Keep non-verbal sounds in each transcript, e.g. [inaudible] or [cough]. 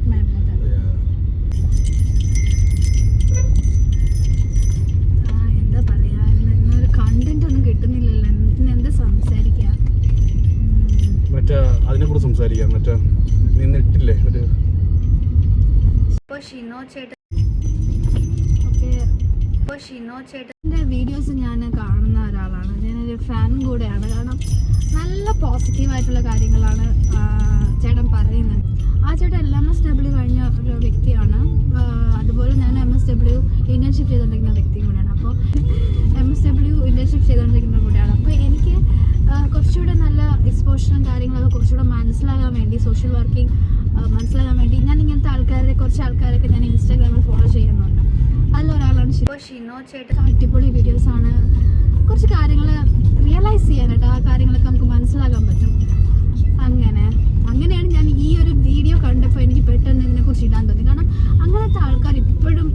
with my mother. എന്താ പറയാ? ഇന്നൊരു കണ്ടന്റ് ഒന്നും കിട്ടുന്നില്ലല്ലോ. ഇന്ന് എന്താ സംസാരിക്കുക. മറ്റേ അതിനെ കുറിച്ച് സംസാരിക്കാം. മറ്റേ നിന്നിട്ടില്ലേ? ഒരു ഇപ്പോൾ ഷിനോ ചേട്ടൻ ഇപ്പോൾ ഷിനോ ചേട്ടന്റെ വീഡിയോസ് ഞാൻ കാണുന്ന ഒരാളാണ്. ഞാനൊരു ഫാൻ കൂടെയാണ്. കാരണം നല്ല പോസിറ്റീവായിട്ടുള്ള കാര്യങ്ങളാണ് ചേട്ടൻ പറയുന്നത്. ആ ചേട്ടൻ എൽ എം എസ് ഡബ്ല്യു കഴിഞ്ഞ ഒരു വ്യക്തിയാണ്. അതുപോലെ ഞാൻ എം എസ് ഡബ്ല്യു ഇന്റേൺഷിപ്പ് ചെയ്തുകൊണ്ടിരിക്കുന്ന വ്യക്തിയും കൂടെയാണ്. അപ്പോൾ എം എസ് ഡബ്ല്യു ഇന്റേൺഷിപ്പ് ചെയ്തുകൊണ്ടിരിക്കുന്ന കൂടെയാണ്. അപ്പോൾ എനിക്ക് കുറച്ചുകൂടെ നല്ല എക്സ്പോഷറും കാര്യങ്ങളൊക്കെ കുറച്ചുകൂടെ മനസ്സിലാകാൻ വേണ്ടി സോഷ്യൽ വർക്കിംഗ് മനസ്സിലാകാൻ വേണ്ടി ഞാൻ ഇങ്ങനത്തെ ആൾക്കാരെ കുറച്ച് ആൾക്കാരൊക്കെ ഞാൻ ഇൻസ്റ്റാഗ്രാമിൽ ഫോളോ ചെയ്യുന്നുണ്ട്. അതിലൊരാളാണ് ഷിനോ ഷിനോ ചേട്ടൻ അടിപൊളി വീഡിയോസാണ് കുറച്ച് കാര്യങ്ങൾ റിയലൈസ് ചെയ്യാനായിട്ട് ആ കാര്യങ്ങളൊക്കെ നമുക്ക് മനസ്സിലാക്കാൻ പറ്റും. അങ്ങനെ. അങ്ങനെയാണ് ഞാൻ ഈ ഒരു വീഡിയോ കണ്ടപ്പോൾ എനിക്ക് പെട്ടെന്ന് ഇതിനെക്കുറിച്ച് ഇടാൻ തോന്നി. കാരണം അങ്ങനത്തെ ആൾക്കാർ ഇപ്പോഴും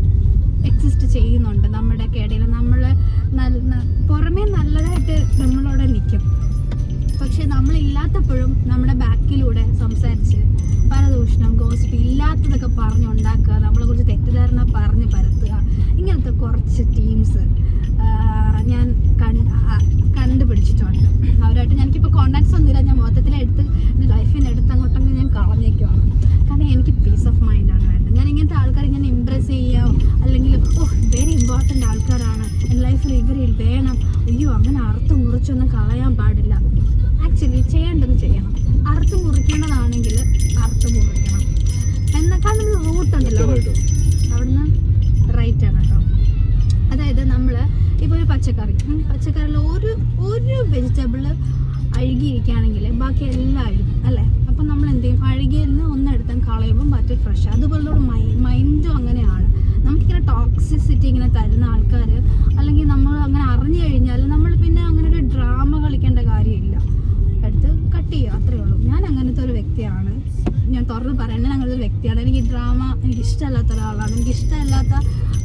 എക്സിസ്റ്റ് ചെയ്യുന്നുണ്ട് നമ്മുടെയൊക്കെ ഇടയിൽ. നമ്മൾ നല്ല പുറമേ നല്ലതായിട്ട് നമ്മളോടെ നിൽക്കും പക്ഷെ നമ്മളില്ലാത്തപ്പോഴും നമ്മുടെ ബാക്കിലൂടെ സംസാരിച്ച് പരദൂഷണം ഗോസിപ്പ് ഇല്ലാത്തതൊക്കെ പറഞ്ഞുണ്ടാക്കുക നമ്മളെ കുറിച്ച് തെറ്റിദ്ധാരണ പറഞ്ഞ് പരത്തുക ഇങ്ങനത്തെ കുറച്ച് ടീംസ് ഞാൻ കണ്ടുപിടിച്ചിട്ടുണ്ട്. അവരായിട്ട് ഞാനിപ്പോൾ കോണ്ടാക്ട്സ് ഒന്നുമില്ല. ഞാൻ മൊത്തത്തിൽ എടുത്ത് എന്റെ ലൈഫിൽ എടുത്ത് അങ്ങോട്ടങ്ങ് ഞാൻ കളഞ്ഞേക്കുവാണ്. കാരണം എനിക്ക് പീസ് ഓഫ് മൈൻഡാണ് വേണ്ടത്. ഞാൻ ഇങ്ങനത്തെ ആൾക്കാരെ ഞാൻ ഇമ്പ്രസ് ചെയ്യാം. അല്ലെങ്കിൽ ഓ വെരി ഇമ്പോർട്ടന്റ് ആൾക്കാരാണ്. എന്റെ ലൈഫിൽ ഇവരിൽ വേണം. അയ്യോ അങ്ങനെ അറുത്ത് മുറിച്ചൊന്നും കളയാൻ പാടില്ല. ആക്ച്വലി ചെയ്യേണ്ടത് ചെയ്യണം. അറുത്ത് മുറിക്കേണ്ടതാണെങ്കിൽ അറുത്ത് മുറിക്കണം. എന്നാൽ നമ്മൾ റൂട്ട് ഉണ്ടല്ലോ. വ്യക്തമായിട്ടും അവിടുന്ന് റൈറ്റ് ആണ് കേട്ടോ. അതായത് നമ്മൾ ഇപ്പോൾ ഒരു പച്ചക്കറി. പച്ചക്കറിയിൽ ഒരു ഒരു വെജിറ്റബിൾ അഴുകിയിരിക്കുകയാണെങ്കിൽ ബാക്കി എല്ലാം അഴുകും അല്ലേ? അപ്പം നമ്മൾ എന്ത് ചെയ്യും? അഴുകിയിൽ നിന്ന് ഒന്നെടുത്താൽ കളയുമ്പോൾ മറ്റേ ഫ്രഷ് അതുപോലുള്ള ഒരു മൈ മൈൻഡും അങ്ങനെയാണ്. നമുക്കിങ്ങനെ ടോക്സിസിറ്റി ഇങ്ങനെ തരുന്ന ആൾക്കാർ അല്ലെങ്കിൽ നമ്മൾ അങ്ങനെ അറിഞ്ഞു കഴിഞ്ഞാൽ നമ്മൾ പിന്നെ അങ്ങനെ ഒരു ഡ്രാമ കളിക്കേണ്ട കാര്യമില്ല. എടുത്ത് കട്ട് ചെയ്യുക അത്രേ ഉള്ളൂ. ഞാൻ അങ്ങനത്തെ ഒരു വ്യക്തിയാണ്. ഞാൻ തുറന്ന് പറയുന്നത് അങ്ങനത്തെ ഒരു വ്യക്തിയാണ്. എനിക്ക് ഡ്രാമ എനിക്ക് ഇഷ്ടമല്ലാത്ത ഒരാളാണ്. എനിക്ക് ഇഷ്ടമല്ലാത്ത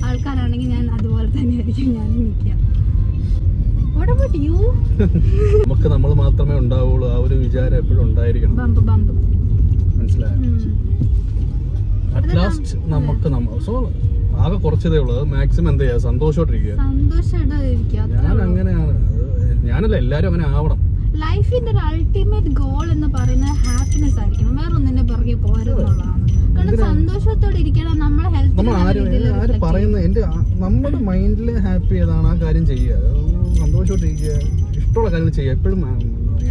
ആൾക്കാരാണെങ്കിൽ ഞാൻ അതുപോലെ തന്നെയായിരിക്കും ഞാൻ നിൽക്കുക. നമുക്ക് നമ്മൾ മാത്രമേ ഉണ്ടാവുള്ളൂ. ആ ഒരു വിചാരം എപ്പോഴും ഉണ്ടായിരിക്കണം. മനസ്സിലായോ. അറ്റ് ലാസ്റ്റ് നമുക്ക് നമ്മൾ സോ ആകെ കുറച്ചതേ ഉള്ളൂ. മാക്സിമം എന്ത് ചെയ്യാ? സന്തോഷമായിട്ടിരിക്കുക. സന്തോഷമായിട്ട് ഞാൻ. അങ്ങനെയാണ്. ഞാനല്ല എല്ലാവരും അങ്ങനെ ആവണം. ലൈഫിന്റെ ഒരു അൾട്ടിമേറ്റ് ഗോൾ എന്ന് പറയുന്നത് ഹാപ്പിനെസ് ആയിരിക്കണം. വേറെ പറഞ്ഞു പുറകെ പോരുന്നുള്ളതാണ്? സന്തോഷത്തോടെ ഇരിക്കണം നമ്മളെ നമ്മൾ ആരും ആര് പറയുന്ന എന്റെ നമ്മുടെ മൈൻഡിൽ ഹാപ്പി ഏതാണ് ആ കാര്യം ചെയ്യുക. സന്തോഷമായിട്ടിരിക്കുക ഇഷ്ടമുള്ള കാര്യങ്ങൾ ചെയ്യുക എപ്പോഴും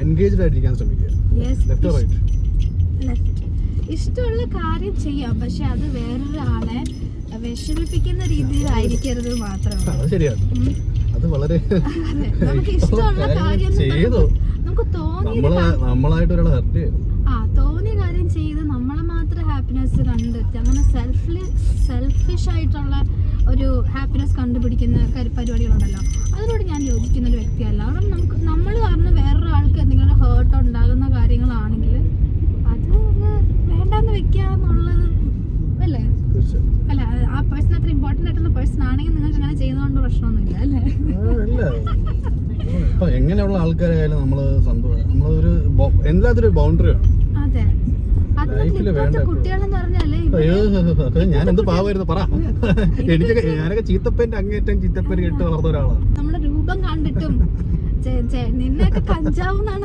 എൻഗേജ്ഡ് ആയിട്ടിരിക്കാൻ ശ്രമിക്കുക. ലെഫ്റ്റ് റൈറ്റ് ഇഷ്ടമുള്ള കാര്യം ചെയ്യാം പക്ഷെ അത് വേറൊരാളെ വിഷമിപ്പിക്കുന്ന രീതിയിലായിരിക്കരുത് മാത്രം. അത് ശരിയാണ് അത് വളരെ നമുക്ക് [laughs] ഇഷ്ടമുള്ള കാര്യം ചെയ്തു. നമുക്ക് തോന്നി നമ്മളായിട്ട് ഒരാളെ ഹർട്ട് ചെയ്തു ഹാപ്പിനെസ് കണ്ടെത്തി അങ്ങനെ സെൽഫ്ലി സെൽഫിഷ് ആയിട്ടുള്ള ഒരു ഹാപ്പിനെസ് കണ്ടുപിടിക്കുന്ന പരിപാടികളുണ്ടല്ലോ. അതിനോട് ഞാൻ യോജിക്കുന്ന ഒരു വ്യക്തിയല്ല. കാരണം നമുക്ക് നമ്മൾ കാരണം വേറൊരാൾക്ക് എന്തെങ്കിലും ഹേർട്ട് ഉണ്ടാകുന്ന കാര്യങ്ങളാണെങ്കിൽ അത് വേണ്ടാന്ന് വെക്കുക എന്നുള്ളത് അല്ലേ? അല്ല ആ പേഴ്സൺ അത്ര ഇമ്പോർട്ടന്റ് ആയിട്ടുള്ള പേഴ്സൺ ആണെങ്കിൽ നിങ്ങൾക്ക് അങ്ങനെ ചെയ്യുന്നതുകൊണ്ട് പ്രശ്നമൊന്നുമില്ല അല്ലേ? ഇപ്പൊ എങ്ങനെയുള്ള ആൾക്കാരായാലും നമ്മൾ സന്തോഷം നമ്മളൊരു എല്ലാത്തിനും ബൗണ്ടറി വേണം. ഞാൻ എന്ത് പാവായിരുന്നു പറ. എനിക്ക് ഞാനൊക്കെ ചീത്തപ്പന്റെ അങ്ങേറ്റം ചീത്തപ്പന് കേട്ട് വളർന്ന ഒരാളാണ് നമ്മുടെ രൂപം കണ്ടിട്ടും നിന്നൊക്കെ നിന്നെയൊക്കെ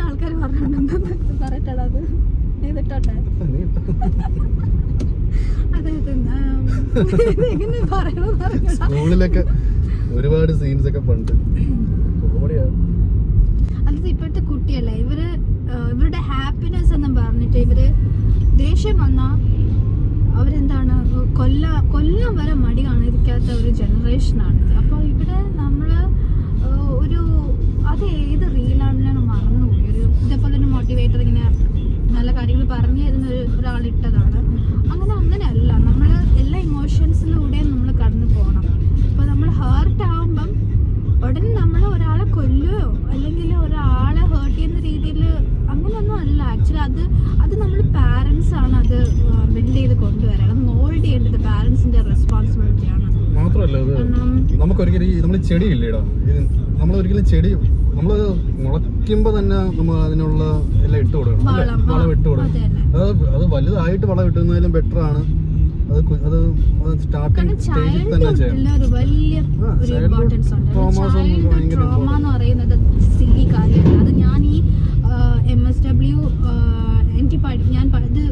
ആൾക്കാർ പറഞ്ഞിട്ടുണ്ടെന്ന് പറയട്ടെടാ അത്. ചെയ്തിട്ടോട്ടെ. സ്കൂളിലൊക്കെ ഒരുപാട് സീൻസ് ഒക്കെ പണ്ട്. അതായത് ഇപ്പോഴത്തെ കുട്ടിയല്ല? ഇവർ ഇവരുടെ ഹാപ്പിനെസ് എന്നും പറഞ്ഞിട്ട് ഇവർ ദേഷ്യം വന്നാൽ അവരെന്താണ് കൊല്ല കൊല്ലം വരെ മടി കാണിക്കാത്ത ഒരു ജനറേഷനാണ് അപ്പോൾ ഇവിടെ നമ്മൾ ഒരു അത് ഏത് റീലാണെന്ന് ഞാൻ മറന്നുപോയി. ഒരു ഇതേപോലെ ഒരു മോട്ടിവേറ്റർ ഇങ്ങനെ നല്ല കാര്യങ്ങൾ പറഞ്ഞു തരുന്ന ഒരു ഒരാളിട്ടതാണ് അങ്ങനെ അങ്ങനെയല്ല. നമ്മൾ എല്ലാ ഇമോഷൻസിലൂടെയും നമ്മൾ കടന്നു പോകണം. അപ്പോൾ നമ്മൾ ഹേർട്ട് ആകുമ്പം ഉടനെ നമ്മൾ ഒരാളെ കൊല്ലുകയോ അല്ലെങ്കിൽ ഒരാളെ ഹേർട്ട് ചെയ്യുന്ന രീതിയിൽ അങ്ങനെയൊന്നും അല്ല. ആക്ച്വലി അത് അത് നമ്മൾ പാരൻസ് ആണ് അത് ബിൽഡ് ചെയ്ത് കൊണ്ടുവരണം അത് മോൾഡ് ചെയ്യേണ്ടത് പാരൻസിന്റെ റെസ്പോൺസിബിലിറ്റിയാണ് മാത്രമല്ല അത് നമുക്കൊരിക്കലും നമ്മൾ ചെടിയില്ലേടാ. നമ്മൾ ഒരിക്കലും ചെടി നമ്മൾ മുളയ്ക്കുമ്പോൾ തന്നെ നമ്മൾ അതിനുള്ള എല്ലാം ഇട്ട് കൊടുക്കണം. വളം, ഇട്ട് കൊടുക്കണം. അത്. അത് വലുതായിട്ട് വളം ഇട്ടുന്നതിലും ബെറ്റർ ആണ്. അത് അത് സ്റ്റാർട്ടിങ് സ്റ്റേജിൽ തന്നെ ചെയ്യാം. ട്രോമ എന്ന് പറയുന്നത് സില്ലി കാര്യമാണ് അത് ഞാൻ ഈ എം എസ് ഡബ്ല്യു എനിക്ക് പഠി ഞാൻ ഇത്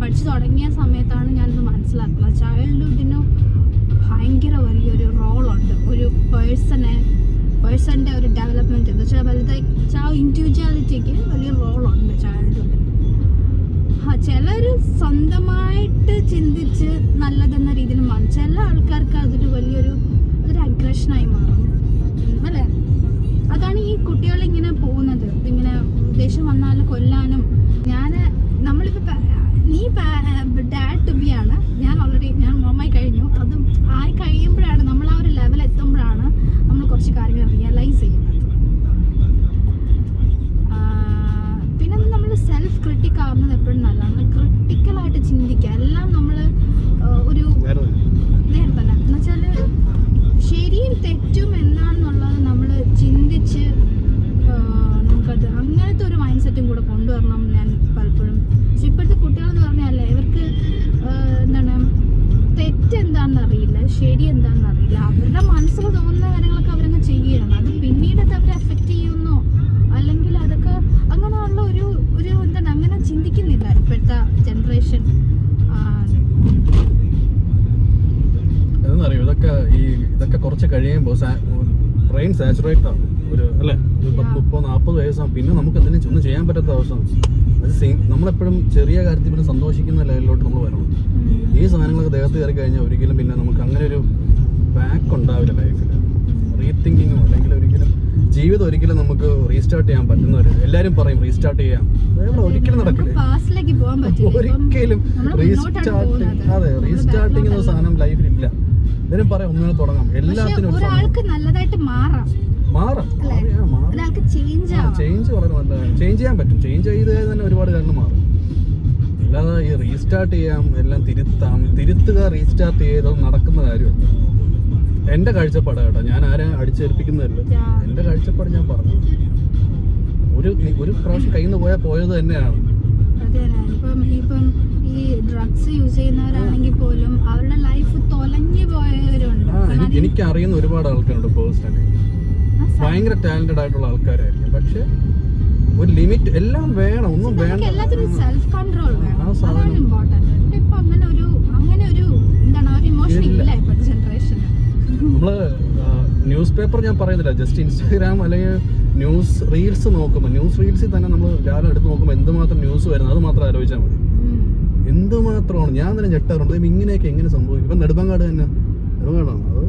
പഠിച്ചു തുടങ്ങിയ സമയത്താണ് ഞാനിത് മനസ്സിലാക്കുന്നത്. ചൈൽഡ്ഹുഡിന് ഭയങ്കര വലിയൊരു റോളുണ്ട് ഒരു പേഴ്സണെ പേഴ്സണിന്റെ ഒരു ഡെവലപ്മെന്റ് എന്ന് വെച്ചാൽ വലുതായി ആ ഇൻഡിവിജ്വാലിറ്റിക്ക് വലിയ റോളുണ്ട് ചൈൽഡ്ഹുഡ് ആ ചിലർ സ്വന്തമായിട്ട് ചിന്തിച്ച് നല്ലതെന്ന രീതിയിൽ മാറും. ചില ആൾക്കാർക്ക് അതൊരു വലിയൊരു അതൊരു അഗ്രഷനായി മാറും. അല്ലേ? അതാണ് ഈ കുട്ടികളിങ്ങനെ പോകുന്നത്. ഇങ്ങനെ ദേഷ്യം വന്നാൽ കൊല്ലാനും. ഞാൻ നമ്മളിപ്പോൾ നീ ഡാഡ് ടു ബി ആണ്. ഞാൻ ഓൾറെഡി ഞാൻ മോമായി കഴിഞ്ഞു. അതും ആയി കഴിയുമ്പോഴാണ് നമ്മൾ ആ ഒരു ലെവൽ എത്തുമ്പോഴാണ് നമ്മൾ കുറച്ച് കാര്യങ്ങൾ റിയലൈസ് ചെയ്യുന്നത്. പിന്നെ നമ്മൾ സെൽഫ് ക്രിട്ടിക് ആവുന്നത് എപ്പോഴും നല്ലതാണ്. ക്രിട്ടിക്കലായിട്ട് ചിന്തിക്കുക. എല്ലാം നമ്മൾ ഒരു നേരത്തെ എന്ന് വെച്ചാൽ എന്നുവെച്ചാൽ ശരിയും തെറ്റും എന്താണെന്നുള്ളത് സെറ്റും കൂടെ കൊണ്ടുവരണം ഞാൻ പലപ്പോഴും പക്ഷെ ഇപ്പോഴത്തെ കുട്ടികളെന്ന് പറഞ്ഞാൽ ഇവർക്ക് എന്താണ് തെറ്റെന്താണെന്ന് അറിയില്ല ശരി എന്താണെന്ന് അറിയില്ല. അവരുടെ മനസ്സിൽ തോന്നുന്ന കാര്യങ്ങളൊക്കെ അവരങ്ങ് ചെയ്യുകയാണ്. അത് പിന്നീട് അത് അവരെ അഫക്റ്റ് ചെയ്യുന്നോ? അല്ലെങ്കിൽ അതൊക്കെ അങ്ങനെയുള്ള ഒരു ഒരു എന്താണ് അങ്ങനെ ചിന്തിക്കുന്നില്ല ഇപ്പോഴത്തെ ജനറേഷൻ ഇതൊക്കെ ഈ ഇതൊക്കെ കുറച്ച് കഴിയുമ്പോൾ ബ്രെയിൻ സാച്ചുറേറ്റ് ആവും. ഒരു അല്ലേ? ഒരു പത്ത് Yeah. മുപ്പത് നാൽപ്പത് വയസ്സാണ് പിന്നെ നമുക്ക് എന്തെങ്കിലും ഒന്നും ചെയ്യാൻ പറ്റാത്ത അവസ്ഥ. അത് സെയിം നമ്മളെപ്പോഴും ചെറിയ കാര്യത്തിൽ പിന്നെ സന്തോഷിക്കുന്ന ലെവലിലോട്ട് നമ്മൾ വരണം. ഈ സാധനങ്ങളൊക്കെ ദേഹത്ത് കയറി കഴിഞ്ഞാൽ ഒരിക്കലും പിന്നെ നമുക്ക് അങ്ങനെ ഒരു ബാക്ക് ഉണ്ടാവില്ല ലൈഫിൽ റീതിങ്കിങ്ങോ അല്ലെങ്കിൽ ഒരിക്കലും ജീവിതം ഒരിക്കലും നമുക്ക് റീസ്റ്റാർട്ട് ചെയ്യാൻ പറ്റുന്ന ഒരു എല്ലാവരും പറയും റീസ്റ്റാർട്ട് ചെയ്യാം അതേപോലെ ഒരിക്കലും നടക്കില്ല. ഒരിക്കലും റീസ്റ്റാർട്ടിങ് അതെ റീസ്റ്റാർട്ടിങ് എന്ന സാധനം ലൈഫിൽ ഇല്ല. എല്ലാവരും പറയാം ഒന്നിനെ തുടങ്ങാം. എല്ലാത്തിനും ഒരാൾക്ക് നല്ലതായിട്ട് മാറാം. മാറാം. ചേഞ്ച് വളരെ നല്ലതാണ്. ചേഞ്ച് ചെയ്യാൻ പറ്റും. ചേഞ്ച് ചെയ്ത് തന്നെ ഒരുപാട് കാര്യങ്ങൾ മാറും. അല്ലാതെ ഈ റീസ്റ്റാർട്ട് ചെയ്യാം എല്ലാം തിരുത്താം തിരുത്തുക റീസ്റ്റാർട്ട് ചെയ്ത് നടക്കുന്ന കാര്യമല്ല. എന്റെ കാഴ്ചപ്പാട് കേട്ടോ. ഞാൻ ആരെ അടിച്ചേൽപ്പിക്കുന്നതല്ല. എന്റെ എന്റെ കാഴ്ചപ്പാട് ഞാൻ പറഞ്ഞു. ഒരു ഒരു പ്രാവശ്യം കയ്യിൽ നിന്ന് പോയാൽ പോയത് തന്നെയാണ്. ഈ ഡ്രഗ്സ് യൂസ് ചെയ്യുന്നവരാണെങ്കിൽ പോലും അവരുടെ ലൈഫ് തൊലഞ്ഞു പോയവരുണ്ട്. എനിക്ക് അറിയുന്ന ഒരുപാട് ആൾക്കാരുണ്ട് പേഴ്സണലി ഭയങ്കര ടാലന്റഡ് ആയിട്ടുള്ള ആൾക്കാരായിരിക്കും. പക്ഷെ ഒരു ലിമിറ്റ് എല്ലാം വേണം ഒന്നും വേണം എല്ലാത്തിനും സെൽഫ് കൺട്രോൾ വേണം. സാധനം. അതാണ് ഇമ്പോർട്ടന്റ് ഇവിടെ ഇപ്പൊ അങ്ങനെ ഒരു അങ്ങനെ ഒരു എന്താണ് ആ ഒരു ഇമോഷൻ ഇല്ല. ഇപ്പോഴത്തെ ജനറേഷന് നമ്മൾ ന്യൂസ് പേപ്പർ ഞാൻ പറയുന്നില്ല. ജസ്റ്റ് ഇൻസ്റ്റാഗ്രാം അല്ലെങ്കിൽ ന്യൂസ് റീൽസ് നോക്കുമ്പോൾ ന്യൂസ് റീൽസിൽ തന്നെ നമ്മൾ രാവിലെ എടുത്ത് നോക്കുമ്പോൾ എന്തുമാത്രം ന്യൂസ് വരുന്നത് അത് മാത്രം ആലോചിച്ചാൽ മതി. എന്തുമാത്രമാണ്? ഞാൻ തന്നെ ഞെട്ടാറുണ്ട്. ഇങ്ങനെയൊക്കെ എങ്ങനെ സംഭവിക്കും. ഇപ്പം നെടുമ്പങ്ങാട് തന്നെ. നെടുമ്പങ്ങാടാണ്? അത്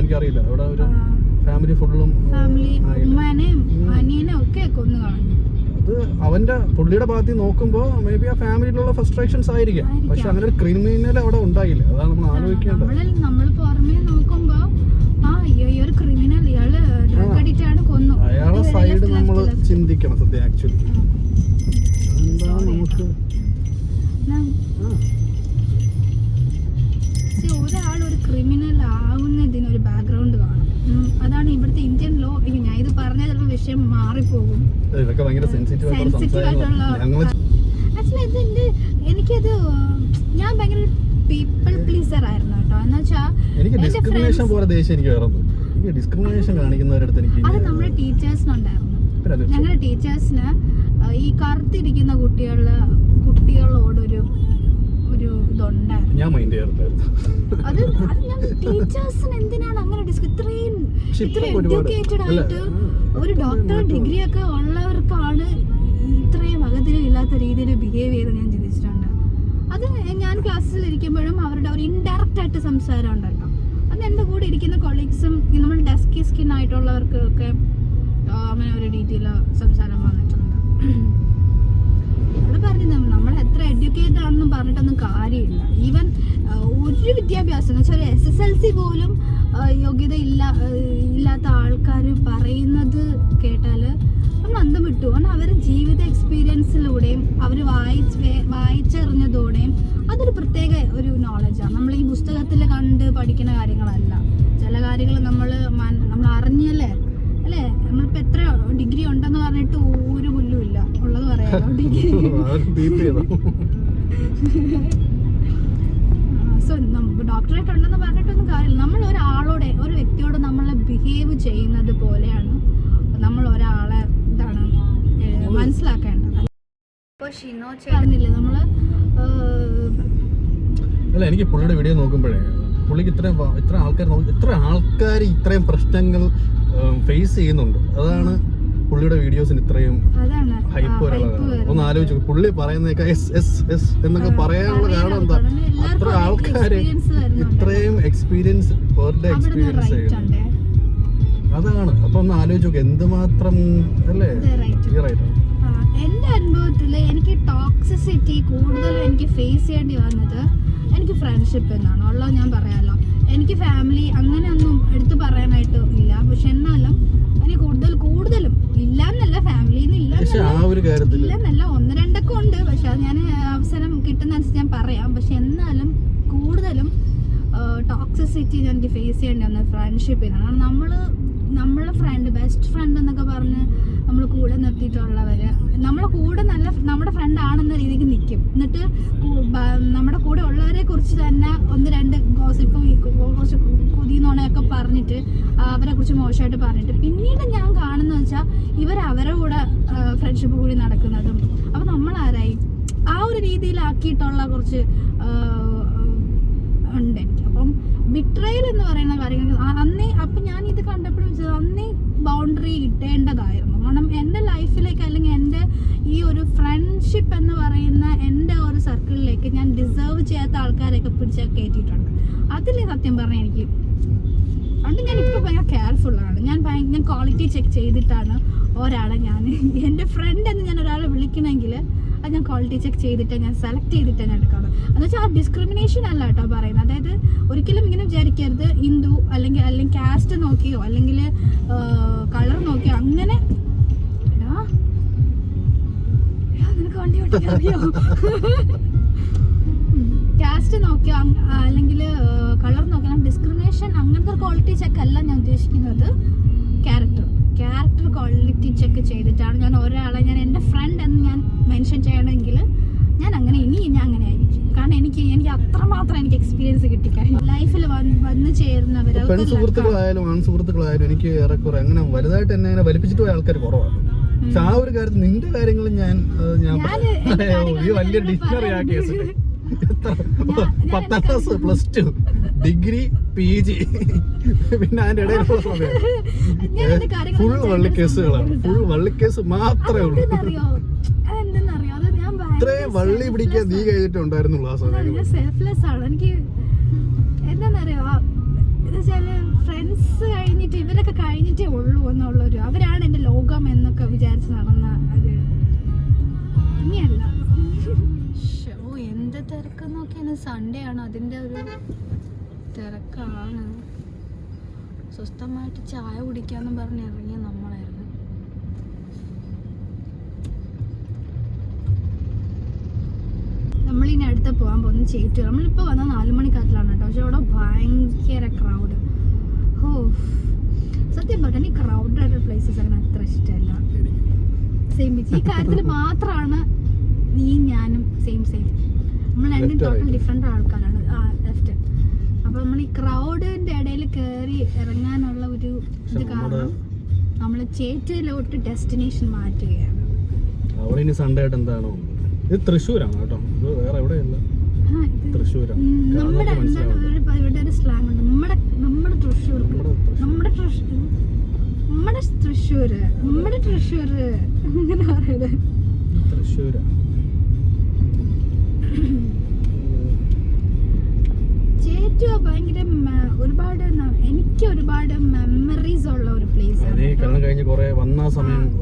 എനിക്കറിയില്ല. അവിടെ ഒരു ഫാമിലി ഫുള്ളും അത് അവന്റെ പുള്ളിയുടെ ഭാഗത്ത് നോക്കുമ്പോ നോക്കുമ്പോൾ മേ ബി ആ ഫാമിലിയിലുള്ള ഫ്രസ്ട്രേഷൻസ് ആയിരിക്കാം. പക്ഷെ അങ്ങനെ ഒരു ക്രിമിനൽ അവിടെ ഉണ്ടായില്ല. അതാണ് നമ്മൾ ആലോചിക്കേണ്ടത്. നമ്മൾ പുറമേ നോക്കുമ്പോൾ അയാളെ സൈഡ് നമ്മൾ. ചിന്തിക്കണം സത്യം ആക്ച്വലി എന്താ നമുക്ക്? ആ, ഒരാൾ ഒരു ക്രിമിനൽ ആവുന്നതിന് ഒരു ബാക്ക്ഗ്രൗണ്ട് കാണും. അതാണ് ഇവിടുത്തെ ഇന്ത്യൻ ലോ ഞാൻ ഇത് പറഞ്ഞാൽ ചിലപ്പോൾ വിഷയം മാറിപ്പോകും. സെൻസിറ്റീവ് ആയിട്ടുള്ള ആക്ച്വലി ഇത് എന്റെ എനിക്കത് ഞാൻ ഭയങ്കര പീപ്പിൾ പ്ലീസർ ആയിരുന്നു കേട്ടോ. എന്ന് വെച്ചാൽ എന്റെ. എനിക്ക് ഡിസ്ക്രിമിനേഷൻ കാണിക്കുന്നവരുടെ അടുത്ത് എനിക്ക് അത് നമ്മുടെ ടീച്ചേഴ്സിനുണ്ടായിരുന്നു ഞങ്ങളുടെ ടീച്ചേഴ്സിന് ഈ കറുത്തിരിക്കുന്ന കുട്ടികളെ കുട്ടികളോടൊരു ഒരു ഇതുണ്ടായിരുന്നു. ഞാൻ മൈൻഡ് ചെയ്യാറില്ലായിരുന്നു അത് ടീച്ചേഴ്സിന് എന്തിനാണ് അങ്ങനെ ഡിസ്ക ഇത്രയും ഇത്രയും എഡ്യൂക്കേറ്റഡ് ആയിട്ട് ഒരു ഡോക്ടർ ഡിഗ്രി ഒക്കെ ഉള്ളവർക്കാണ് ഇത്രയും അകതിരില്ലാത്ത രീതിയിൽ ബിഹേവ് ചെയ്ത് ഞാൻ ചിന്തിച്ചിട്ടുണ്ട്. അത് ഞാൻ ക്ലാസ്സിൽ ഇരിക്കുമ്പോഴും അവരുടെ ഒരു ഇൻഡയറക്റ്റ് ആയിട്ട് സംസാരം ഉണ്ടല്ലോ. അത് എന്റെ കൂടെ ഇരിക്കുന്ന കൊളീഗ്സും നമ്മൾ ഡെസ്കി സ്കിൻ ആയിട്ടുള്ളവർക്കൊക്കെ അങ്ങനെ ഒരു രീതിയിൽ സംസാരം വന്നിട്ടുണ്ട്. പറഞ്ഞു നമ്മൾ എത്ര എഡ്യൂക്കേറ്റഡ് ആണെന്നും പറഞ്ഞിട്ടൊന്നും കാര്യമില്ല. ഈവൻ ഒരു വിദ്യാഭ്യാസം എന്ന് വെച്ചാൽ എസ് എസ് എൽ സി പോലും യോഗ്യത ഇല്ല ഇല്ലാത്ത ആൾക്കാർ പറയുന്നത് കേട്ടാൽ നമ്മൾ അന്തം വിട്ടു. കാരണം അവർ ജീവിത എക്സ്പീരിയൻസിലൂടെയും അവർ വായിച്ച് വായിച്ചറിഞ്ഞതോടെയും അതൊരു പ്രത്യേക ഒരു നോളജാണ് നമ്മൾ ഈ പുസ്തകത്തിൽ കണ്ട് പഠിക്കുന്ന കാര്യങ്ങളല്ല. ചില കാര്യങ്ങൾ നമ്മൾ നമ്മൾ അറിഞ്ഞല്ലേ? അല്ലേ? നമ്മളിപ്പോ എത്ര ഡിഗ്രി ഉണ്ടെന്ന് പറഞ്ഞിട്ട് ഒരു പുല്ലും ഇല്ല. ഉള്ളത് പറയാം [laughs] ഡിഗ്രി. സോ ഡോക്ടറേറ്റ് ഉണ്ടെന്ന് പറഞ്ഞിട്ടൊന്നും കാര്യമില്ല. നമ്മൾ ഒരാളോട് ഒരു വ്യക്തിയോട് നമ്മൾ ബിഹേവ് ചെയ്യുന്നത് പോലെയാണ് നമ്മൾ ഒരാളെ എന്താണ് മനസ്സിലാക്കേണ്ടത്. ഇപ്പോൾ ഷിനോ പറഞ്ഞില്ലേ നമ്മൾ അല്ല എനിക്ക് പുള്ളിയുടെ വീഡിയോ നോക്കുമ്പോഴേ പുള്ളിക്ക് ഇത്രയും ഇത്ര ആൾക്കാർ നോക്കി ഇത്ര ആൾക്കാർ ഇത്രയും പ്രശ്നങ്ങൾ ഫേസ് ചെയ്യുന്നുണ്ട്. അതാണ് പുള്ളിയുടെ വീഡിയോസിന് ഇത്രയും ഹൈപ്പ് വരാനുള്ള കാരണം. ഒന്ന് ആലോചിച്ചു പുള്ളി പറയുന്നേക്കാ എസ് എസ് എസ് എന്നൊക്കെ പറയാനുള്ള കാരണം എന്താ? അത്ര ആൾക്കാര് ഇത്രയും എക്സ്പീരിയൻസ് പെർ ഡേ എക്സ്പീരിയൻസ് ചെയ്യുന്നു. അതാണ്. അപ്പൊ ഒന്ന് ആലോചിച്ചു എന്തുമാത്രം അല്ലേ? റൈറ്റ് എന്റെ അനുഭവത്തിൽ എനിക്ക് ടോക്സിസിറ്റി കൂടുതലും എനിക്ക് ഫേസ് ചെയ്യേണ്ടി വന്നത് എനിക്ക് ഫ്രണ്ട്ഷിപ്പ് എന്നാണ് ഉള്ളത് ഞാൻ പറയാമല്ലോ എനിക്ക് ഫാമിലി അങ്ങനെയൊന്നും എടുത്തു പറയാനായിട്ട് ഇല്ല. പക്ഷെ എന്നാലും എനിക്ക് കൂടുതൽ കൂടുതലും ഇല്ല എന്നല്ല ഫാമിലിന്ന് ഇല്ല ഇല്ലെന്നല്ല ഒന്ന് രണ്ടൊക്കെ ഉണ്ട്. പക്ഷെ അത് ഞാൻ അവസരം കിട്ടുന്ന അനുസരിച്ച് ഞാൻ പറയാം. പക്ഷെ എന്നാലും കൂടുതലും ടോക്സിസിറ്റി എനിക്ക് ഫേസ് ചെയ്യേണ്ടി വന്നത് ഫ്രണ്ട്ഷിപ്പിനാണ് കാരണം നമ്മൾ നമ്മളെ ഫ്രണ്ട് ബെസ്റ്റ് ഫ്രണ്ട് എന്നൊക്കെ പറഞ്ഞ് നമ്മൾ കൂടെ നിർത്തിയിട്ടുള്ളവര്. നമ്മളെ കൂടെ നല്ല നമ്മുടെ ഫ്രണ്ട് ആണെന്ന രീതിക്ക് നിൽക്കും എന്നിട്ട് നമ്മുടെ കൂടെ ഉള്ളവരെ കുറിച്ച് തന്നെ ഒന്ന് രണ്ട് ഗോസിപ്പും കുറച്ച് കുതിന്നുണയൊക്കെ പറഞ്ഞിട്ട് അവരെ കുറിച്ച് മോശമായിട്ട് പറഞ്ഞിട്ട്. പിന്നീട് ഞാൻ കാണുന്ന വെച്ചാൽ ഇവർ അവരെ കൂടെ ഫ്രണ്ട്ഷിപ്പ് കൂടി നടക്കുന്നതും. അപ്പം നമ്മൾ ആരായി ആ ഒരു രീതിയിലാക്കിയിട്ടുള്ള കുറച്ച് ഉണ്ട്. അപ്പം ബിട്രയൽ എന്ന് പറയുന്ന കാര്യങ്ങൾ അന്നേ അപ്പം ഞാൻ ഇത് കണ്ടപ്പോഴും വെച്ചത് അന്നേ ബൗണ്ടറി ഇട്ടേണ്ടതായിരുന്നു. കാരണം എന്റെ ലൈഫിലേക്ക് അല്ലെങ്കിൽ എന്റെ ഈ ഒരു ഫ്രണ്ട്ഷിപ്പ് എന്ന് പറയുന്ന എന്റെ ഒരു സർക്കിളിലേക്ക് ഞാൻ ഡിസേർവ് ചെയ്യാത്ത ആൾക്കാരെയൊക്കെ പിടിച്ച് കയറ്റിയിട്ടുണ്ട് അതിലേ സത്യം പറഞ്ഞാൽ എനിക്ക് അതുകൊണ്ട് ഞാൻ ഇപ്പോൾ ഭയങ്കര കെയർഫുൾ ആണ്. ഞാൻ ഭയങ്കര ക്വാളിറ്റി ചെക്ക് ചെയ്തിട്ടാണ് ഒരാളെ ഞാൻ എന്റെ ഫ്രണ്ട് എന്ന് ഞാൻ ഒരാളെ വിളിക്കണമെങ്കിൽ അത് ഞാൻ ക്വാളിറ്റി ചെക്ക് ചെയ്തിട്ട് ഞാൻ സെലക്ട് ചെയ്തിട്ട് ഞാൻ എടുക്കാറ്. എന്ന് വെച്ചാൽ ആ ഡിസ്ക്രിമിനേഷൻ അല്ല കേട്ടോ പറയുന്നത്. അതായത് ഒരിക്കലും ഇങ്ങനെ വിചാരിക്കരുത്. ഹിന്ദു അല്ലെങ്കിൽ അല്ലെങ്കിൽ കാസ്റ്റ് നോക്കിയോ അല്ലെങ്കിൽ കളർ നോക്കിയോ അങ്ങനെ വണ്ടി അറിയോ കാസ്റ്റ് നോക്കിയോ? അല്ലെങ്കിൽ കളർ നോക്കിയോ? ഡിസ്ക്രിമിനേഷൻ അങ്ങനത്തെ ക്വാളിറ്റി ചെക്ക് അല്ല ഞാൻ ഉദ്ദേശിക്കുന്നത്. ക്യാരക്ടർ ക്യാരക്ടർ ക്വാളിറ്റി ചെക്ക് ചെയ്തിട്ടാണ് ഞാൻ ഒരാളെ ഞാൻ എന്റെ ഫ്രണ്ട് എന്ന് ഞാൻ മെൻഷൻ ചെയ്യണമെങ്കിൽ ഞാൻ അങ്ങനെ ഇനി ഞാൻ അങ്ങനെ ആയിരിക്കും. കാരണം എനിക്ക് എനിക്ക് അത്രമാത്രം എനിക്ക് എക്സ്പീരിയൻസ് കിട്ടി ലൈഫിൽ വന്ന് ചേരുന്നവർ പെൺ സുഹൃത്തുക്കളായാലും ആൺ സുഹൃത്തുക്കളായാലും എനിക്ക് ഏറെക്കുറെ അങ്ങനെ വലുതായിട്ട് എന്നെ അങ്ങനെ വലിപ്പിച്ചിട്ട് പോയ ആൾക്കാർ കുറവാണ്. പക്ഷെ ആ ഒരു കാര്യത്തിൽ നിന്റെ കാര്യങ്ങൾ ഞാൻ ഞാൻ വലിയ ഡിക്ഷണറി ആ കേസ് പത്താം class plus two. Degree P G. പിന്നെ അതിന്റെ ഇടയിലുള്ള സമയം. ഫുൾ വള്ളിക്കേസുകളാണ് ഫുൾ വള്ളിക്കേസ് മാത്രമേ ഉള്ളൂ. ഇത്രയും വള്ളി പിടിക്കാൻ നീ കഴിഞ്ഞിട്ടുണ്ടായിരുന്നുള്ളൂ ആ. സമയം. സെൽഫ്ലെസ് ആണ്. എനിക്ക് എന്താണെന്നറിയോ വെച്ചാൽ ഫ്രണ്ട്സ് കഴിഞ്ഞിട്ട് ഇവരൊക്കെ കഴിഞ്ഞിട്ടേ ഉള്ളൂ എന്നുള്ളൊരു അവരാണ് എന്റെ ലോകം എന്നൊക്കെ വിചാരിച്ച് നടന്ന ഒരു ഇനിയല്ല ഓ എന്ത് നോക്കിയാണ് സൺഡേ ആണ് അതിന്റെ ഒരു തിരക്കാണ്. സ്വസ്ഥമായിട്ട് ചായ കുടിക്കാന്ന് പറഞ്ഞ് ഇറങ്ങിയ നമ്മളായിരുന്നു നമ്മളിനി അടുത്ത പോകാൻ പോകുന്നത് ചേറ്റ് നമ്മളിപ്പോൾ വന്ന നാല് മണിക്കാറ്റിലാണ് കേട്ടോ. പക്ഷെ അവിടെ ഭയങ്കര ക്രൗഡ് ഹോ. സത്യം പറഞ്ഞാൽ ഈ ക്രൗഡ് ആയിട്ടുള്ള പ്ലേസസ് അങ്ങനെ അത്ര ഇഷ്ടമല്ല. സെയിം ഈ കാര്യത്തിൽ മാത്രമാണ് നീ ഞാനും സെയിം സെയിം നമ്മൾ രണ്ടും ടോട്ടൽ ഡിഫറെന്റ് ആൾക്കാരാണ്. ലെഫ്റ്റ് അപ്പോൾ നമ്മൾ ഈ ക്രൗഡിന്റെ ഇടയിൽ കയറി ഇറങ്ങാനുള്ള ഒരു ഇത് കാരണം നമ്മൾ ചേറ്റയിലോട്ട് ഡെസ്റ്റിനേഷൻ മാറ്റുകയാണ്. അവിടെ ഇനി സൺഡേ ആയിട്ട് എന്താണോ? ഇത് തൃശ്ശൂരാണ് കേട്ടോ. ഇത് വേറെ എവിടെയല്ല. തൃശ്ശൂരാണ് നമ്മുടെ മനസ്സിലാവും? ഒരു ഇവിടെ ഒരു സ്ലാങ് ഉണ്ട്. നമ്മുടെ നമ്മുടെ തൃശ്ശൂർ. നമ്മുടെ തൃശ്ശൂർ. നമ്മുടെ തൃശ്ശൂർ. നമ്മുടെ തൃശ്ശൂര്. അങ്ങനെ ചേറ്റുവ ഭയങ്കര ഒരുപാട് എനിക്ക് ഒരുപാട് മെമ്മറീസ് ഉള്ള ഒരു പ്ലേസ്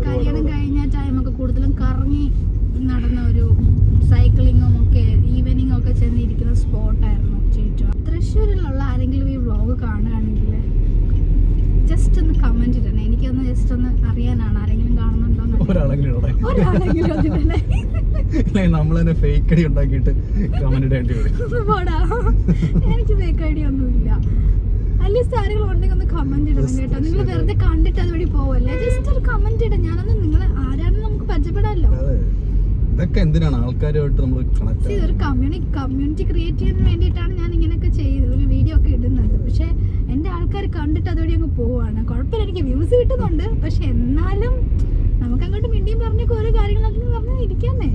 കല്യാണം. കഴിഞ്ഞ ടൈമൊക്കെ കൂടുതലും കറങ്ങി നടന്ന ഒരു സൈക്ലിങ്ങും ഒക്കെ ഈവനിങ്ങും ഒക്കെ ചെന്നിരിക്കുന്ന സ്പോട്ടായിരുന്നു ചേറ്റുവ തൃശ്ശൂരിലുള്ള ആരെങ്കിലും ഈ വ്ളോഗ് കാണുകയാണെങ്കിൽ ജസ്റ്റ് ഒന്ന് കമന്റ് ഇടണേ. എനിക്കൊന്ന് ജസ്റ്റ് ഒന്ന് അറിയാനാണ്. ആരെങ്കിലും കാണുന്നുണ്ടോ. ഒരാളെങ്കിലും നമ്മൾ തന്നെ ഫേക്ക് അടി ഉണ്ടാക്കിയിട്ട് കമന്റ് ഇടേണ്ടി വരും. എനിക്ക് ഫേക്ക് ഒന്നുമില്ല. അറ്റ്ലീസ്റ്റ് ആരെങ്കിലും ഉണ്ടെങ്കിൽ ഒന്ന് കമന്റ് ഇടണം കേട്ടോ. നിങ്ങൾ വെറുതെ കണ്ടിട്ട് അതുവഴി പോവല്ലേ? ജസ്റ്റ് ഒരു കമന്റ് ഇടാം. ഞാനൊന്ന് നിങ്ങളെ ആരാണെന്ന് നമുക്ക് പരിചയപ്പെടാമല്ലോ. ഇതൊക്കെ എന്തിനാണ് ആൾക്കാരുമായിട്ട് നമ്മൾ കണക്ട് ഒരു കമ്മ്യൂണിറ്റി കമ്മ്യൂണിറ്റി ക്രിയേറ്റ് ചെയ്യാൻ വേണ്ടിയിട്ടാണ് ഞാൻ ഇങ്ങനെയൊക്കെ ചെയ്ത് ഒരു വീഡിയോ ഒക്കെ ഇടുന്നത്. പക്ഷെ എന്റെ ആൾക്കാർ കണ്ടിട്ട് അതുവഴി അങ്ങ് പോവാണ്. കുഴപ്പമില്ല എനിക്ക് വ്യൂസ് കിട്ടുന്നുണ്ട്. പക്ഷെ എന്നാലും നമുക്ക് അങ്ങോട്ട് മിണ്ടിയും പറഞ്ഞൊക്കെ ഓരോ കാര്യങ്ങളൊക്കെ പറഞ്ഞ് ഇരിക്കാന്നേ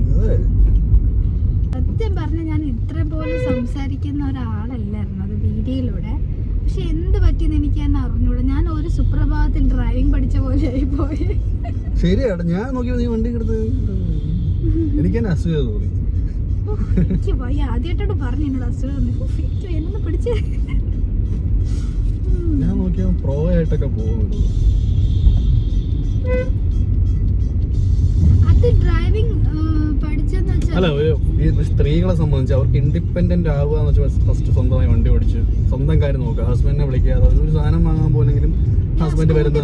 സത്യം പറഞ്ഞ ഞാൻ ഇത്ര പോലെ സംസാരിക്കുന്ന ഒരാളല്ലായിരുന്നു അത് വീഡിയോയിലൂടെ. പക്ഷെ എന്ത് പറ്റിയെന്ന് എനിക്ക് തന്നെ അറിഞ്ഞൂടെ. ഞാൻ ഒരു സുപ്രഭാതത്തിൽ ഡ്രൈവിംഗ് പഠിച്ച പോലെ ആയി പോയി ശരിയാണ് ഞാൻ നോക്കി നീ വണ്ടി എടുത്ത് എനിക്ക് തന്നെ അസൂയ തോന്നി. എനിക്ക് ആദ്യമായിട്ടോട് പറഞ്ഞു എന്നോട് എനിക്ക് എന്നൊന്ന് പിടിച്ച്. ഞാൻ നോക്കിയാൽ പ്രോ ആയിട്ടൊക്കെ പോകുന്നു അത് ഡ്രൈവിംഗ് പഠിച്ചെന്ന് വെച്ചാൽ അല്ല ഒരു സ്ത്രീകളെ സംബന്ധിച്ച് അവർക്ക് ഇൻഡിപെൻഡന്റ് ആവുക എന്ന് വെച്ചാൽ ഫസ്റ്റ് സ്വന്തമായി വണ്ടി ഓടിച്ച് സ്വന്തം കാര്യം നോക്കുക. ഹസ്ബൻഡിനെ വിളിക്കാതെ ഒരു സാധനം വാങ്ങാൻ പോലെങ്കിലും ഹസ്ബൻഡ് വരുന്ന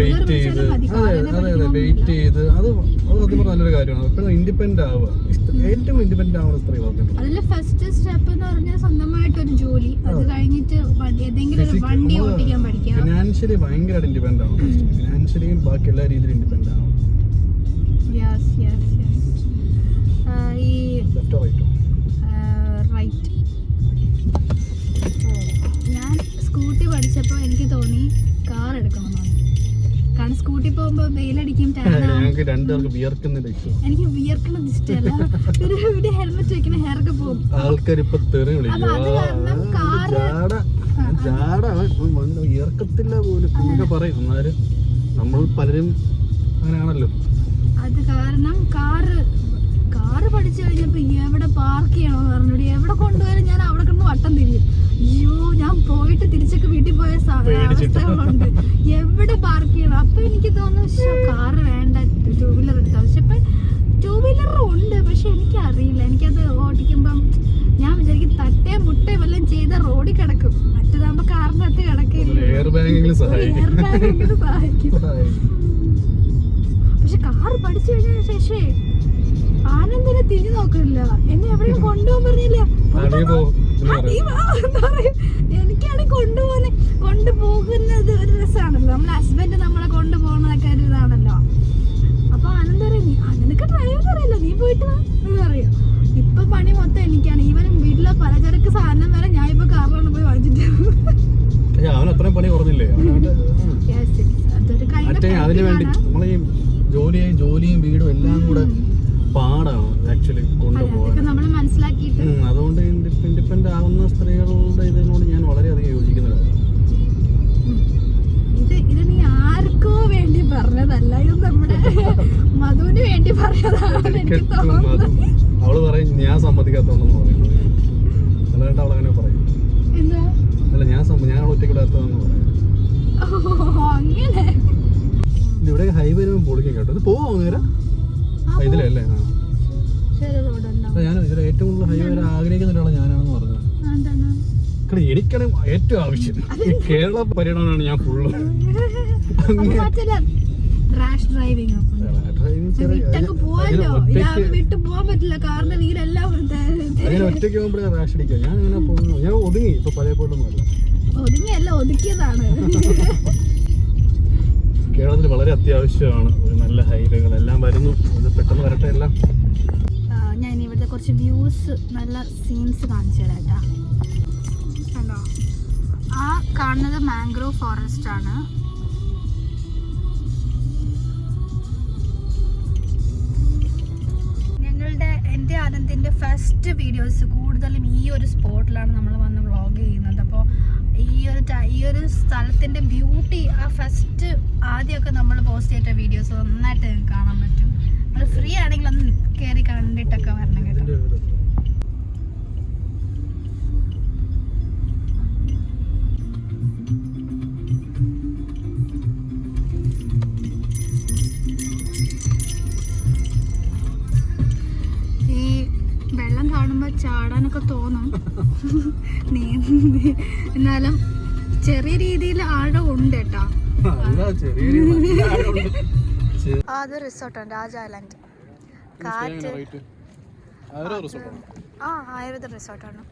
വെയിറ്റ് ചെയ്ത്. അതെ അതെ അതെ വെയിറ്റ് ചെയ്ത്. അത് അത് സത്യം പറഞ്ഞ നല്ലൊരു കാര്യമാണ്. എപ്പോഴും ഇൻഡിപെൻഡന്റ് ആവുക. ഏറ്റവും ഇൻഡിപെൻഡന്റ് ആവുന്ന സ്ത്രീ അതിൽ ഫസ്റ്റ് സ്റ്റെപ്പ് എന്ന് പറഞ്ഞാൽ സ്വന്തമായിട്ട് ഒരു ജോലി അത് കഴിഞ്ഞിട്ട് ഏതെങ്കിലും ഒരു വണ്ടി ഓടിക്കാൻ പഠിക്കുക. ഫിനാൻഷ്യലി ഭയങ്കരമായിട്ട് ഇൻഡിപെൻഡന്റ് ആവും. ഫിനാൻഷ്യലിയും ബാക്കി എല്ലാ രീതിയിലും ഇൻഡിപെൻഡന്റ് ആവും. യെസ് യെസ് യെസ് ഈ ലെഫ്റ്റോ റൈറ്റോ റൈറ്റ് ഞാൻ സ്കൂട്ടി പഠിച്ചപ്പോൾ എനിക്ക് തോന്നി കാർ എടുക്കണം കാരണം സ്കൂട്ടി പോകുമ്പോ വെയിലടിക്കും [laughs] ഞങ്ങൾക്ക് രണ്ടുപേർക്ക് വിയർക്കുന്നില്ല ഇഷ്ടം എനിക്ക് വിയർക്കണത് ഇഷ്ടമല്ല. ഇവിടെ ഹെൽമെറ്റ് വെക്കണ ഹെയർ ഒക്കെ പോകും. ആൾക്കാർ ഇപ്പൊ തെറി അപ്പൊ അത് കാരണം വിളിക്കും വിയർക്കത്തില്ല പോലും. എന്നൊക്കെ പറയും എന്നാലും നമ്മൾ പലരും അങ്ങനെയാണല്ലോ. അത് കാരണം കാറ് കാറ് പഠിച്ചു കഴിഞ്ഞപ്പോ എവിടെ പാർക്ക് ചെയ്യണമെന്ന് പറഞ്ഞു എവിടെ കൊണ്ടുപോയാലും ഞാൻ അവിടെ കിടന്ന് വട്ടം തിരിയും. അയ്യോ ഞാൻ പോയിട്ട് തിരിച്ചൊക്കെ വീട്ടിൽ പോയ. അവസ്ഥകളുണ്ട്. എവിടെ പാർക്ക് ചെയ്യണം? അപ്പൊ എനിക്ക് തോന്നുന്നു "ശ്ശോ, കാറ് വേണ്ട ടൂ വീലർ എടുത്താൽ പക്ഷെ ഇപ്പൊ ടൂ വീലർ ഉണ്ട് പക്ഷെ എനിക്ക് അറിയില്ല എനിക്കത് ഓടിക്കുമ്പം ഞാൻ വിചാരിക്കും തട്ടേ മുട്ടേ വല്ലതും ചെയ്ത റോഡിൽ കിടക്കും. മറ്റേതാകുമ്പോ കാറിനകത്ത് കിടക്കില്ല എയർ ബാഗെങ്കിലും സഹായിക്കും. പക്ഷെ കാർ പഠിച്ചു കഴിഞ്ഞ ശേഷേ ആനന്ദനെ തിരിഞ്ഞു നോക്കില്ല എന്നെ എവിടെയും കൊണ്ടുപോകാൻ പറഞ്ഞില്ല. ആ, നീ പോ എന്ന് ആ, നീ പറയും. വാ എന്ന് പറയും. എനിക്കാണ് കൊണ്ടുപോകുന്നത് കൊണ്ടുപോകുന്നത് ഒരു രസമാണല്ലോ. നമ്മളെ ഹസ്ബൻഡ് നമ്മളെ കൊണ്ടുപോകുന്നതൊക്കെ ഒരു ഇതാണല്ലോ. അപ്പൊ അനന്ത പറയും നിനക്ക് ഡ്രൈവർ അറിയില്ല. നീ പോയിട്ട് എന്ന് പറയും. ഇപ്പൊ പണി മൊത്തം എനിക്കാണ്. ഈവൻ വീട്ടിലെ പലചരക്ക് സാധനം വരെ ഞാൻ ഇപ്പൊ കാറിലാണ് പോയി വാങ്ങിച്ചിട്ട് ഏയ്, അവൻ അത്രയും പണി കുറഞ്ഞില്ലേ? അതിന് വേണ്ടി ഈ ജോലിയും ജോലിയും വീടും എല്ലാം കൂടെ പാടാണ് ആക്ച്വലി കൊണ്ടുപോകാൻ. നമ്മൾ മനസ്സിലാക്കിയിട്ട് അതുകൊണ്ട് ആവുന്ന സ്ത്രീകളുടെ ഇതിനോട് ഞാൻ വളരെയധികം യോജിക്കുന്നതാണ്. ഇത് ഇത് നീ ആർക്കോ വേണ്ടി പറഞ്ഞതല്ല. ഇത് നമ്മുടെ മധുവിന് വേണ്ടി പറഞ്ഞതാണ് എനിക്ക് എനിക്കെട്ടും തോന്നുന്നത്. അവൾ പറയും ഞാൻ സമ്മതിക്കാത്തോണ്ടെന്ന് പറയുന്നത് അല്ലാണ്ട് അവൾ അങ്ങനെ പറയും. അല്ല ഞാൻ ഞാൻ ഒറ്റയ്ക്ക് വിടാത്തതെന്ന് പറയും. അങ്ങനെ? ഇവിടെ ഹൈവേ പൊളിക്കും കേട്ടോ ഇത് പോവാ ഇതിലല്ലേ? ആ. ഞാൻ ഇതിൽ ഏറ്റവും കൂടുതൽ ഹൈ വരെ ആഗ്രഹിക്കുന്ന ഒരാൾ ഞാനാണെന്ന് പറഞ്ഞത്. എനിക്കാണ് ഏറ്റവും ആവശ്യം. ഈ കേരള പര്യടനമാണ് ഞാൻ ഫുള്ള് റാഷ് ഡ്രൈവിംഗ് അങ്ങനെ ഒറ്റയ്ക്ക് പോകുമ്പോഴേ റാഷ് അടിക്കാം. ഞാൻ അങ്ങനെ പോകുന്നു. ഞാൻ ഒതുങ്ങി. ഇപ്പൊ പഴയ പോലൊന്നുമല്ല ഒതുങ്ങിയല്ല ഒതുക്കിയതാണ്. കേരളത്തിൽ വളരെ അത്യാവശ്യമാണ്. ഒരു നല്ല ഹൈവേകൾ എല്ലാം വരുന്നു. പെട്ടെന്ന് വരട്ടെ എല്ലാം. കുറച്ച് വ്യൂസ് നല്ല സീൻസ് കാണിച്ചു തരാം കേട്ടോ കണ്ടോ? ആ കാണുന്നത് മാംഗ്രോവ് ഫോറസ്റ്റ് ആണ്. ഞങ്ങളുടെ എന്റെ ആനന്ദിന്റെ ഫസ്റ്റ് വീഡിയോസ് കൂടുതലും ഈ ഒരു സ്പോട്ടിലാണ് നമ്മൾ വന്ന് വ്ളോഗ് ചെയ്യുന്നത്. അപ്പോൾ ഈ ഒരു ഈ ഒരു സ്ഥലത്തിന്റെ ബ്യൂട്ടി ആ ഫസ്റ്റ് ആദ്യമൊക്കെ നമ്മൾ പോസ്റ്റ് ചെയ്ത വീഡിയോസ് നന്നായിട്ട് കാണാൻ പറ്റും. നമ്മൾ ഫ്രീ ആണെങ്കിൽ ഒന്ന് കയറി കണ്ടിട്ടൊക്കെ വരണം കേട്ടോ ഇതിന്റെ ഒരു- ഈ വെള്ളം കാണുമ്പോൾ ചാടാനൊക്കെ തോന്നും. നീ എന്നാലും ചെറിയ രീതിയിൽ ആഴം ഉണ്ട് കേട്ടോ അല്ല ചെറിയ നല്ല ആഴമുണ്ട്. ആ അത് റിസോർട്ടാണ് രാജ ഐലൻഡ് കാറ്റ് ആ ആയിരത്തി റിസോർട്ടാണ്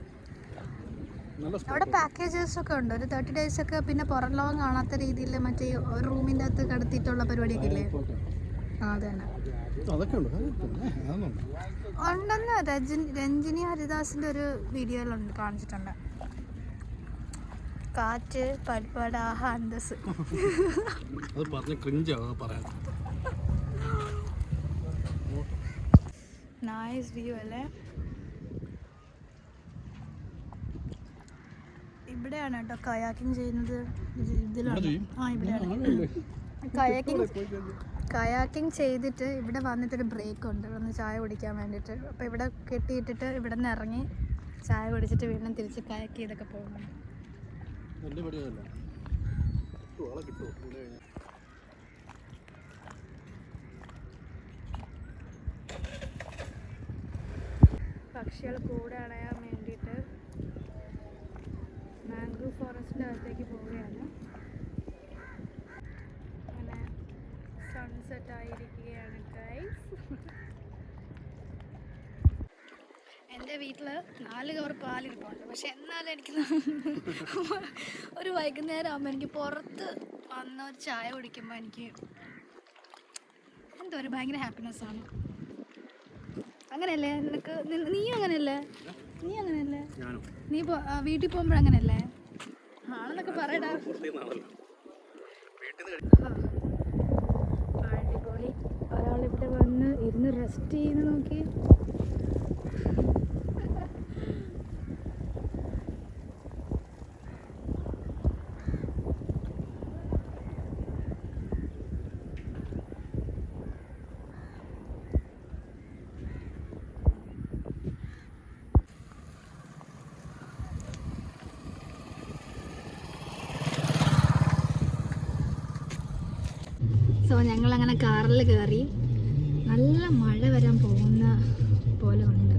നല്ല അവിടെ പാക്കേജസ് ഒക്കെ ഉണ്ട്. ഒരു തേർട്ടി ഡേയ്സ് ഒക്കെ പിന്നെ പുറം ലോകം കാണാത്ത രീതിയിൽ മറ്റേ ഒരു റൂമിന്റെ അകത്ത് കടത്തിയിട്ടുള്ള പരിപാടിയൊക്കെ ഇല്ലേ? ആ അത് തന്നെ. ഉണ്ടെന്ന് രജൻ രഞ്ജിനി ഹരിദാസിന്റെ ഒരു വീഡിയോയിലുണ്ട് കാണിച്ചിട്ടുണ്ട്. കാറ്റ് പൽപ്പട അന്തസ് അത് പറഞ്ഞ ക്രിഞ്ചാണ് പറയാൻ. നൈസ് വ്യൂ അല്ലേ? ഇവിടെയാണ് കേട്ടോ കയാക്കിംഗ് ചെയ്യുന്നത്. ഇതിലാണ്? ആ ഇവിടെയാണ്? കയാക്കിംഗ് കയാക്കിംഗ് ചെയ്തിട്ട് ഇവിടെ വന്നിട്ടൊരു ബ്രേക്ക് ഉണ്ട്. ഒന്ന് ചായ കുടിക്കാൻ വേണ്ടിയിട്ട് അപ്പോൾ ഇവിടെ കെട്ടിയിട്ടിട്ട് ഇവിടെ നിന്ന് ഇറങ്ങി ചായ കുടിച്ചിട്ട് വീണ്ടും തിരിച്ച് കയാക്ക് ചെയ്തൊക്കെ പോകുന്നു വലിയ പടിയല്ല ആളെ കിട്ടുമോ ഇവിടെ കഴിഞ്ഞാൽ പക്ഷികൾ കൂടെ അടയാൻ വേണ്ടിയിട്ട് മാംഗ്രൂവ് ഫോറസ്റ്റിന്റെ അകത്തേക്ക് പോവുകയാണ്. അങ്ങനെ സൺസെറ്റ് ആയിരിക്കുകയാണ് ഗൈസ് എന്റെ വീട്ടിൽ നാല് കവർ പാലിരിപ്പുണ്ട് പക്ഷെ എന്നാലും എനിക്ക് ഒരു വൈകുന്നേരം ആകുമ്പോൾ എനിക്ക് പുറത്ത് വന്ന ഒരു ചായ കുടിക്കുമ്പോൾ എനിക്ക് എന്തോ ഒരു ഭയങ്കര ഹാപ്പിനെസ് ആണ്. അങ്ങനെയല്ലേ? നിനക്ക് നി- അങ്ങനെയല്ലേ? നീ അങ്ങനെയല്ലേ? നീ വീട്ടിൽ പോകുമ്പോൾ അങ്ങനെയല്ലേ? ആണെന്നൊക്കെ പറയടാ. അടിപൊളി. ഒരാളിവിടെ വന്ന് ഇരുന്ന് റെസ്റ്റ് ചെയ്യുന്ന നോക്കി സോ ഞങ്ങൾ അങ്ങനെ കാറിൽ കയറി നല്ല മഴ വരാൻ പോകുന്ന പോലെ ഉണ്ട്.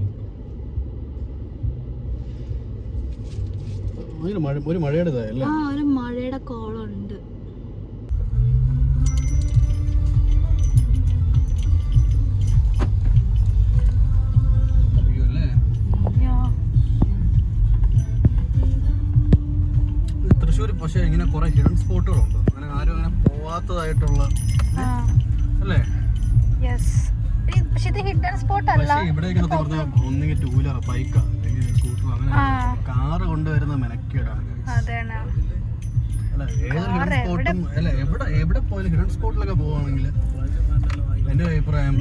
ഒരു മഴ ഒരു മഴയുടെ ആ ഒരു മഴയുടെ കോളുണ്ട്. തൃശ്ശൂർ പക്ഷേ ഇങ്ങനെ കുറെ ഹിഡൻ സ്പോട്ടുകളുണ്ട് അങ്ങനെ ആരും അങ്ങനെ പോവാത്തതായിട്ടുള്ള അല്ലേ? യെസ് പക്ഷെ ഇത് ഹിഡൻ സ്പോട്ട് അല്ല. പക്ഷേ ഇവിടേക്ക് സത്യം പറഞ്ഞാൽ ഒന്നെങ്കിൽ ടൂ വീലർ ബൈക്കാ അല്ലെങ്കിൽ സ്കൂട്ടർ അങ്ങനെ ആ. കാറ് കൊണ്ടുവരുന്ന മെനക്കേടാണ്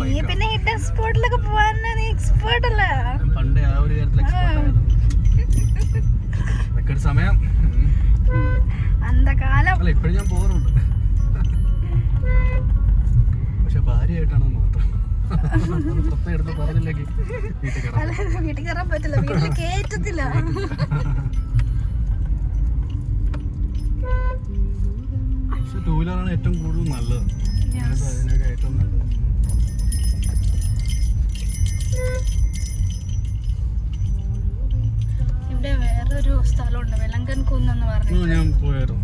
നീ പിന്നെ ഹിഡൻ സ്പോട്ടിലൊക്കെ പോവാൻ നീ എക്സ്പേർട്ട് അല്ലേ. പണ്ടേ ആ ഒരു കാര്യത്തിൽ എക്സ്പെർട്ട് സമയം. ഇപ്പോഴും ഞാൻ പോകാറുണ്ട്. പക്ഷെ ഭാര്യയായിട്ടാണെന്ന് മാത്രം? എടുത്ത് പറഞ്ഞില്ലെങ്കിൽ വീട്ടിൽ കയറാം അല്ല വീട്ടിൽ കയറാൻ പറ്റില്ല. വീട്ടിൽ കേറ്റത്തില്ല. പക്ഷെ ടൂ വീലറാണ് ഏറ്റവും കൂടുതൽ നല്ലത്. അതിനൊക്കെ ഏറ്റവും നല്ലത്? ഇവിടെ വേറൊരു സ്ഥലമുണ്ട്. വെലങ്കൻ കുന്ന് എന്ന് പറഞ്ഞു ഞാൻ പോയായിരുന്നു.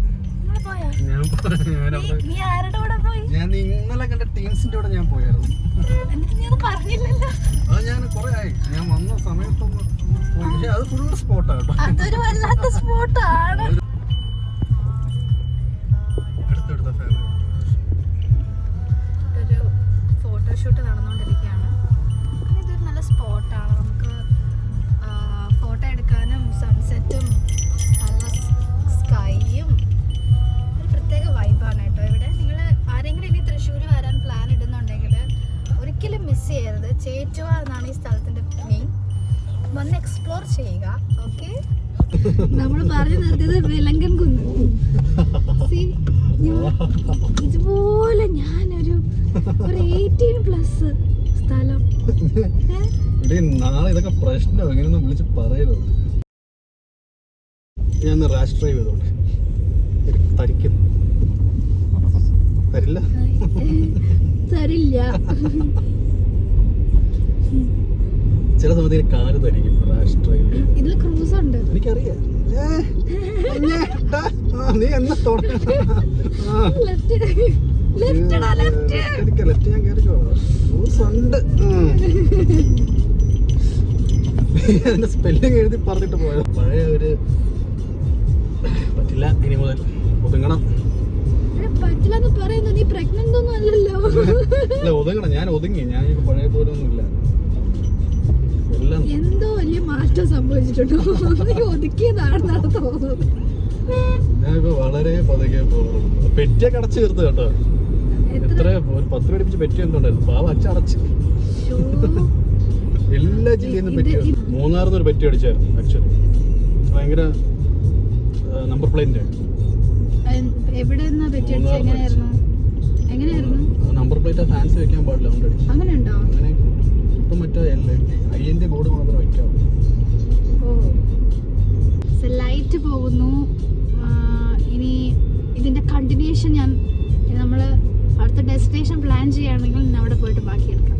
പോയാ? ഞാൻ ഇന്നലെ കണ്ട ടീംസിന്റെ കൂടെ ഞാൻ പോയായിരുന്നു. അത് ഞാൻ കൊറേ ആയി. ഞാൻ വന്ന സമയത്തൊന്ന് പോയി പക്ഷെ അത് ഫുൾ സ്പോട്ടാണ് കേട്ടോ. എയ്റ്റീൻ പ്ലസ് സ്ഥലം. [laughs] നാളെ ഇതൊക്കെ പ്രശ്നം. ഇങ്ങനെയൊന്നും വിളിച്ച് പറയരുത്. ഞാൻ റാഷ് ഡ്രൈവ് ചെയ്തോട്ടെ തരിക്കും തരില്ല? തരില്ല. ചില സമയത്ത് കാൽ തരിക്കും റാഷ് ഡ്രൈവ് ഇതിൽ ക്രൂസ് ഉണ്ട്. എനിക്കറിയാം. നീ എന്നെ തുടങ്ങ. ലെഫ്റ്റ് ഞാൻ. അതിന്റെ സ്പെല്ലിംഗ് എഴുതി പറഞ്ഞിട്ട് പോയത് പഴയ ഒരു പറ്റില്ല. ഇനി മുതൽ ഒതുങ്ങണം. പറ്റില്ലെന്ന് പറയുന്നത് നീ പ്രഗ്നന്റ് ഒന്നും അല്ലല്ലോ. അല്ല ഒതുങ്ങണം. ഞാൻ ഒതുങ്ങി. ഞാൻ പഴയ പോലെ ഒന്നും ഇല്ല. എല്ലാം എന്തോ വലിയ മാറ്റം സംഭവിച്ചിട്ടുണ്ടോ? നീ ഒതുക്കിയതാണെന്നാണ് തോന്നുന്നത്. ഞാനിപ്പോ വളരെ പതുക്കെ പോകുന്നു. പെറ്റിയൊക്കെ അടച്ചു തീർത്ത് കേട്ടോ. എത്ര ഒരു പത്ത് രൂപ അടിപ്പിച്ച് പെറ്റി എന്തുണ്ടായിരുന്നു? പാവ അച്ചടച്ച്. എല്ലാ ജില്ലയിൽ നിന്നും ഇത് പെറ്റി ഇത് മൂന്നാറിന്ന് ഒരു പറ്റി അടിച്ചായിരുന്നു ആക്ച്വലി ഭയങ്കര നമ്പർ പ്ലേറ്റിന്റെ നമ്പർ പ്ലേറ്റ് ഫാൻസി വെക്കാൻ പാടില്ല അങ്ങനെ അങ്ങനെ ഇപ്പം മറ്റേ ഐ ബോർഡ് മാത്രം വെക്കാം. ലൈറ്റ് പോകുന്നു. ഇനി ഇതിന്റെ കണ്ടിന്യൂഷൻ ഞാൻ നമ്മൾ അടുത്ത ഡെസ്റ്റിനേഷൻ പ്ലാൻ ചെയ്യുകയാണെങ്കിൽ അവിടെ പോയിട്ട് ബാക്കി എടുക്കാം.